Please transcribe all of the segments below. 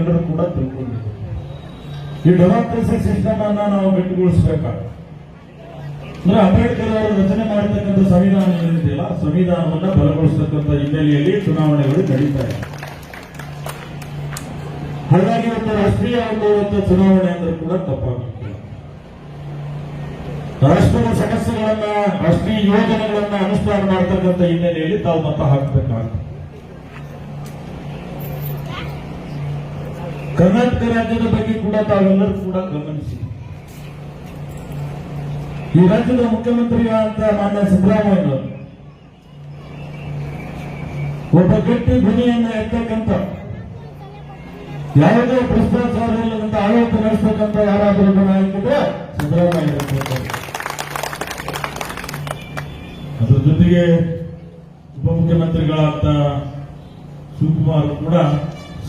ಎಲ್ಲರೂ ಕೂಡ ತಿಳ್ಕೊಂಡಿದ್ದೆ ಈ ಡೆಮಾಕ್ರಸಿ ಸಿಸ್ಟಮ್ ಅನ್ನ ನಾವು ಗಟ್ಟಿಗೊಳಿಸಬೇಕಾಗ್ತದೆ ಅಂದ್ರೆ ಅಂಬೇಡ್ಕರ್ ಅವರು ರಚನೆ ಮಾಡಿರ್ತಕ್ಕಂಥ ಸಂವಿಧಾನ ಏನಿದೆಯಲ್ಲ, ಸಂವಿಧಾನವನ್ನ ಬಲಗೊಳಿಸತಕ್ಕಂಥ ಹಿನ್ನೆಲೆಯಲ್ಲಿ ಚುನಾವಣೆಗಳು ನಡೀತಾ ಇದೆ. ಹಾಗಾಗಿ ಒಂದು ರಾಷ್ಟ್ರೀಯ ಒಂದು ಚುನಾವಣೆ ಅಂದ್ರೆ ಕೂಡ ತಪ್ಪಾಗುತ್ತಿಲ್ಲ ರಾಷ್ಟ್ರದ ಸಮಸ್ಯೆಗಳನ್ನ, ರಾಷ್ಟ್ರೀಯ ಯೋಜನೆಗಳನ್ನ ಅನುಷ್ಠಾನ ಮಾಡ್ತಕ್ಕಂಥ ಹಿನ್ನೆಲೆಯಲ್ಲಿ ತಾವು ಮತ ಹಾಕಬೇಕಾಗ್ತದೆ. ಕರ್ನಾಟಕ ರಾಜ್ಯದ ಬಗ್ಗೆ ಕೂಡ ತಾವೆಲ್ಲರೂ ಕೂಡ ಗಮನಿಸಿ ಈ ರಾಜ್ಯದ ಮುಖ್ಯಮಂತ್ರಿಗಳಂತ ಮಾನ್ಯ ಸಿದ್ದರಾಮಯ್ಯ ಒಬ್ಬ ಗಟ್ಟಿ ಧ್ವನಿಯನ್ನ ಎತ್ತಕ್ಕಂತ ಯಾವುದೇ ಭ್ರಷ್ಟಾಚಾರ ಇಲ್ಲದಂತ ಆಡಳಿತ ನಡೆಸ್ತಕ್ಕಂಥ ಯಾರಾದರೂ ನಾಯಕಿದ್ರೆ ಸಿದ್ದರಾಮಯ್ಯ. ಅದ್ರ ಜೊತೆಗೆ ಉಪಮುಖ್ಯಮಂತ್ರಿಗಳಾದ ಶಿವಕುಮಾರ್ ಕೂಡ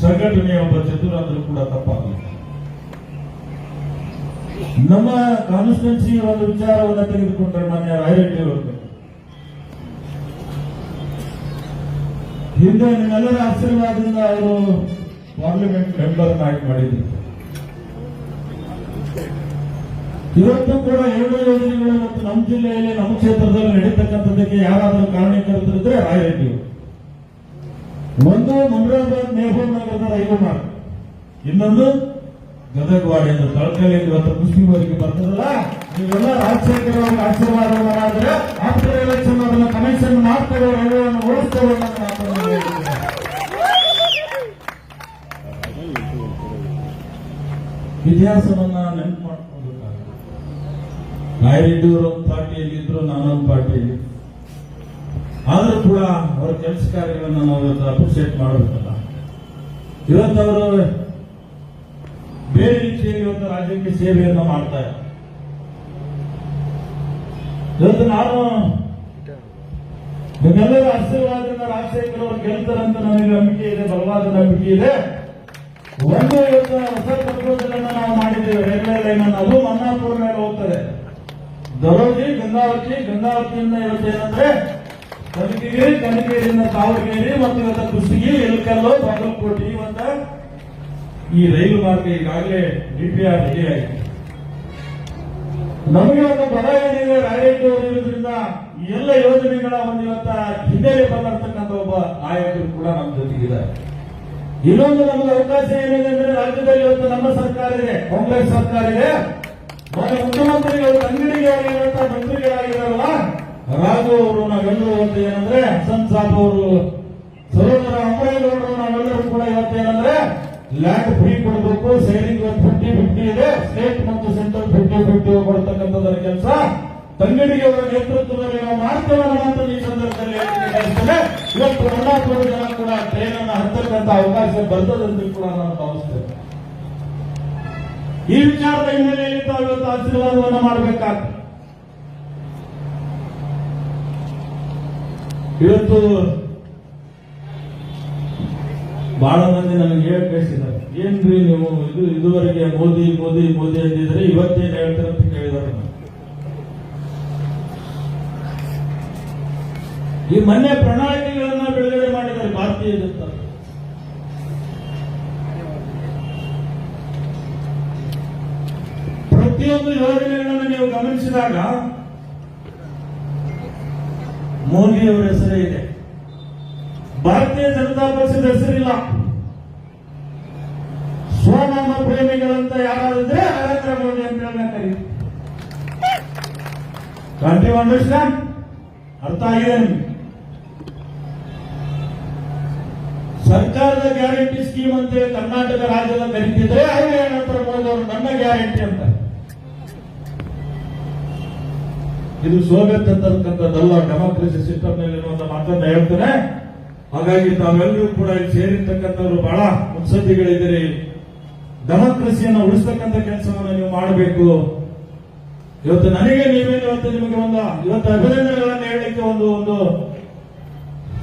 ಸಂಘಟನೆಯ ಒಬ್ಬ ಚತುರಾದರೂ ಕೂಡ ತಪ್ಪಾಗಲಿಲ್ಲ. ನಮ್ಮ ಕಾನ್ಸ್ಟಿಟ್ಯೂನ್ಸಿ ಒಂದು ವಿಚಾರವನ್ನು ತೆಗೆದುಕೊಂಡ್ರೆ ಮಾನ್ಯ ರಾಯರೆಡ್ಡಿ ಅವರು ಹಿಂದೆ ನಿಮ್ಮೆಲ್ಲರ ಆಶೀರ್ವಾದದಿಂದ ಅವರು ಪಾರ್ಲಿಮೆಂಟ್ ಮೆಂಬರ್ ಆಯ್ಕೆ ಮಾಡಿದ್ರು. ಇವತ್ತು ಕೂಡ ಎರಡು ಯೋಜನೆಗಳು ಇವತ್ತು ನಮ್ಮ ಜಿಲ್ಲೆಯಲ್ಲಿ ನಮ್ಮ ಕ್ಷೇತ್ರದಲ್ಲಿ ನಡೀತಕ್ಕಂಥದ್ದಕ್ಕೆ ಯಾರಾದರೂ ಕಾರಣೀಕರ್ತರಿದ್ರೆ ರಾಯರೆಡ್ಡಿ ಅವರು. ಒಂದು ಮುನ್ರಾಬಾದ್ ಮೆಹಬೂಬ್ ನಗರದ ರೈಲು ಮಾರ್ಗ ಇನ್ನೊಂದು ಗದಗವಾಡಿ ಎಂದು ತಳಕಲ್ಲಿ ಇವತ್ತು ಮುಸ್ಲಿಮರಿಗೆ ಬರ್ತದಲ್ಲ, ನೀವೆಲ್ಲ ರಾಜಶೇಖರ ಅವರಿಗೆ ಆಶೀರ್ವಾದ ಮಾಡಿದ್ರೆ ಆಫ್ಟರ್ ಎಲೆಕ್ಷನ್ ಅದನ್ನ ಕಮಿಷನ್ ಮಾಡ್ತೇವೆ ರೈಲ್ವೆಯನ್ನು ಓಡಿಸ್ತೇವೆ. ಇತಿಹಾಸವನ್ನ ನೆನಪು ಮಾಡ್ಕೊಳ್ಬೇಕಾಗುತ್ತೆ ರಾಯರೆಡ್ಡಿಯವರು ಒಂದು ಪಾರ್ಟಿಯಲ್ಲಿ ಇದ್ರು ನಾನೊಂದು ಪಾರ್ಟಿಯಲ್ಲಿ ಆದ್ರೂ ಕೂಡ ಅವರ ಕೆಲಸ ಕಾರ್ಯಗಳನ್ನು ನಾವು ಇವತ್ತು ಅಪ್ರಿಷಿಯೇಟ್ ಮಾಡಬೇಕಲ್ಲ. ಇವತ್ತು ಅವರು ಬೇರೆ ರೀತಿಯಲ್ಲಿ ಇವತ್ತು ರಾಜ್ಯಕ್ಕೆ ಸೇವೆಯನ್ನು ಮಾಡ್ತಾರೆ ಇವತ್ತು ನಾನು ನಿಮ್ಮೆಲ್ಲರ ಆಶೀರ್ವಾದದಿಂದ ರಾಜಶೇಖರ್ ಅವರು ಗೆಲ್ತಾರಂತ ನನಗೆ ನಂಬಿಕೆ ಇದೆ, ಬಲವಾದ ನಂಬಿಕೆ ಇದೆ. ಒಂದು ಇವತ್ತು ಹೊಸ ಪ್ರಪೋಸಲ್ ನಾವು ಮಾಡಿದ್ದೇವೆ. ರೈಲ್ವೆ ಲೈನ್ ಅನ್ನು. ಅದು ಮನ್ನಾಪುರ ಮೇಲೆ ಹೋಗ್ತದೆ. ದರೋಜಿ, ಗಂಗಾವತಿ, ಗಂಗಾವತಿಯಿಂದ ಇವತ್ತು ಏನಂದ್ರೆ ಕನಕಗಿರಿ ಕನಕಗಿರಿಯಿಂದ ಕಾವಲಗಿರಿ ಮತ್ತು ಇವತ್ತ ಕುಷ್ಟಗಿ ಎಲ್ಕಲ್ಲು, ಬಾಗಲಕೋಟೆ ಇವತ್ತ ಈ ರೈಲು ಮಾರ್ಗ ಈಗಾಗಲೇ ಡಿಪಿಆರ್ ರೆಡಿ ಆಗಿದೆ. ನಮಗೆ ಒಂದು ಬಲ ಏನಿದೆ ರಾಯರೆಡ್ಡಿ ಎಲ್ಲ ಯೋಜನೆಗಳ ಒಂದು ಇವತ್ತ ಹಿನ್ನೆಲೆ ಬಂದಿರತಕ್ಕಂಥ ಒಬ್ಬ ನಾಯಕರು ಕೂಡ ನಮ್ಮ ಜೊತೆಗಿದ್ದಾರೆ. ಇನ್ನೊಂದು ನಮಗೆ ಅವಕಾಶ ಏನಿದೆ ಅಂದ್ರೆ ರಾಜ್ಯದಲ್ಲಿ ಇವತ್ತು ನಮ್ಮ ಸರ್ಕಾರ ಇದೆ, ಕಾಂಗ್ರೆಸ್ ಸರ್ಕಾರ ಇದೆ. ಮುಖ್ಯಮಂತ್ರಿಗಳು ಅಂಗಡಿಗೆ ಆಗಿರುವಂತ ರಾಘು ಅವರು ನಾವೆಲ್ಲರೂ ಇವತ್ತು ಏನಂದ್ರೆ ಹಸನ್ ಸಾಬ್ ಅವರು ಸರೋದರ ಅಂಬರಗೌಡರು ನಾವೆಲ್ಲರೂ ಕೂಡ ಇವತ್ತೇನಂದ್ರೆ ಲ್ಯಾಂಡ್ ಫ್ರೀ ಕೊಡಬೇಕು ಸೇರಿಂಗ್ ಫಿಫ್ಟಿ ಫಿಫ್ಟಿ ಇದೆ ಸ್ಟೇಟ್ ಮತ್ತು ಸೆಂಟ್ರಲ್ ಫಿಫ್ಟಿ ಫಿಫ್ಟಿ ಕೊಡ್ತಕ್ಕಂಥದ್ರ ಕೆಲಸ. ತಂಗಡಿಗೆ ಅವರ ನೇತೃತ್ವದಲ್ಲಿ ನಾವು ಮಾಡ್ತೇವೆ ಅನ್ನೋ ಈ ಸಂದರ್ಭದಲ್ಲಿ. ಇವತ್ತು ಮಂಡಾಪುರ ಜನ ಕೂಡ ಟ್ರೈನ್ ಅನ್ನು ಹತ್ತಕ್ಕಂತ ಅವಕಾಶ ಬರ್ತದಂತ ಕೂಡ ನಾನು ಭಾವಿಸ್ತೇನೆ. ಈ ವಿಚಾರದ ಹಿನ್ನೆಲೆಯಲ್ಲಿ ಇವತ್ತು ಆಶೀರ್ವಾದವನ್ನು ಮಾಡಬೇಕಾಗ್ತದೆ. ಇವತ್ತು ಬಹಳ ಮಂದಿ ನನಗೆ ಹೇಳಿ ಕಳಿಸಿದ್ದಾರೆ ಏನ್ರಿ ನೀವು ಇದು ಇದುವರೆಗೆ ಮೋದಿ ಮೋದಿ ಮೋದಿ ಅಂದಿದ್ರೆ ಇವತ್ತೇನು ಹೇಳ್ತಾರೆ ಅಂತ ಕೇಳಿದಾರೆ ಈ ಮೊನ್ನೆ ಪ್ರಣಾಳಿಕೆಗಳನ್ನ ಬಿಡುಗಡೆ ಮಾಡಿದ್ದಾರೆ ಭಾರತೀಯ ಜನತಾ. ಪ್ರತಿಯೊಂದು ಯೋಜನೆಗಳನ್ನು ನೀವು ಗಮನಿಸಿದಾಗ ಮೋದಿ ಅವರ ಹೆಸರೇ ಇದೆ. ಭಾರತೀಯ ಜನತಾ ಪಕ್ಷದ ಹೆಸರಿಲ್ಲ. ಸ್ವನಾಮ ಪ್ರೇಮಿಗಳಂತ ಯಾರಾದ್ರೆ ನರೇಂದ್ರ ಮೋದಿ ಅಂತ ಹೇಳಿ ಕಂಟ್ರಿ ಕಾಂಟಿ ಅಂಡರ್ಸ್ಟ್ಯಾಂಡ್ ಅರ್ಥ ಆಗಿದೆ ನಿಮ್ಗೆ? ಸರ್ಕಾರದ ಗ್ಯಾರಂಟಿ ಸ್ಕೀಮ್ ಅಂತ ಕರ್ನಾಟಕ ರಾಜ್ಯದ ಕರೀತಿದ್ರೆ ಅದೇ ನಂತರ ಮೋದಿ ಅವರು ನನ್ನ ಗ್ಯಾರಂಟಿ ಅಂತ. ಇದು ಸೋವಿಯತ್ ಅಂತಕ್ಕಂಥದ್ದಲ್ಲ, ಡೆಮಾಕ್ರಸಿ ಸಿಸ್ಟಮ್ನಲ್ಲಿ ಇರುವಂತ ಮಾತನ್ನ ಹೇಳ್ತೇನೆ. ಹಾಗಾಗಿ ತಾವೆಲ್ಲರೂ ಕೂಡ ಇಲ್ಲಿ ಸೇರಿರ್ತಕ್ಕಂಥವ್ರು ಬಹಳ ಮುತ್ಸದ್ದಿಗಳಿದ್ದೀರಿ. ಡೆಮಾಕ್ರಸಿಯನ್ನು ಉಳಿಸ್ತಕ್ಕಂಥ ಕೆಲಸವನ್ನು ನೀವು ಮಾಡಬೇಕು. ಇವತ್ತು ನನಗೆ ನೀವೇನು ಇವತ್ತು ನಿಮಗೆ ಒಂದು, ಇವತ್ತು ಅಭಿನಂದನೆಗಳನ್ನು ಹೇಳಲಿಕ್ಕೆ ಒಂದು ಒಂದು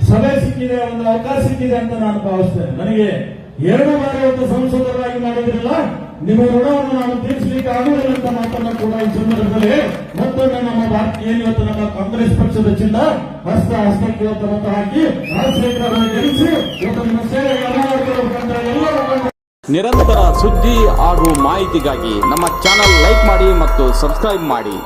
ಸಭೆ ಸಿಕ್ಕಿದೆ, ಒಂದು ಅವಕಾಶ ಸಿಕ್ಕಿದೆ ಅಂತ ನಾನು ಭಾವಿಸ್ತೇನೆ. ನನಗೆ ಎರಡು ಬಾರಿ ಒಂದು ಸಂಸದರಾಗಿ ಮಾಡಿದ್ರಲ್ಲ, ನಿಮ್ಮ ಋಣವನ್ನು ನಾನು ತೀರಿಸಲಿಕ್ಕೆ ಆಗುವುದಿಲ್ಲ ಮಾತನ್ನ ಕೂಡ ಈ ಸಂದರ್ಭದಲ್ಲಿ ಮತ್ತೊಮ್ಮೆ ನಮ್ಮ ಭಾರತೀಯ ಏನು ನಮ್ಮ ಕಾಂಗ್ರೆಸ್ ಪಕ್ಷದ ಚಿನ್ನ ಹಸ್ತ ಹಸ್ತಕ್ಕೆ ಇವತ್ತು ಮತ ಹಾಕಿ ರಾಜಶೇಖರ ಅವರನ್ನು ಗೆಲ್ಲಿಸಿ ಇವತ್ತು ಎಲ್ಲರೂ ನಿರಂತರ ಸುದ್ದಿ ಹಾಗೂ ಮಾಹಿತಿಗಾಗಿ ನಮ್ಮ ಚಾನೆಲ್ ಲೈಕ್ ಮಾಡಿ ಮತ್ತು ಸಬ್ಸ್ಕ್ರೈಬ್ ಮಾಡಿ.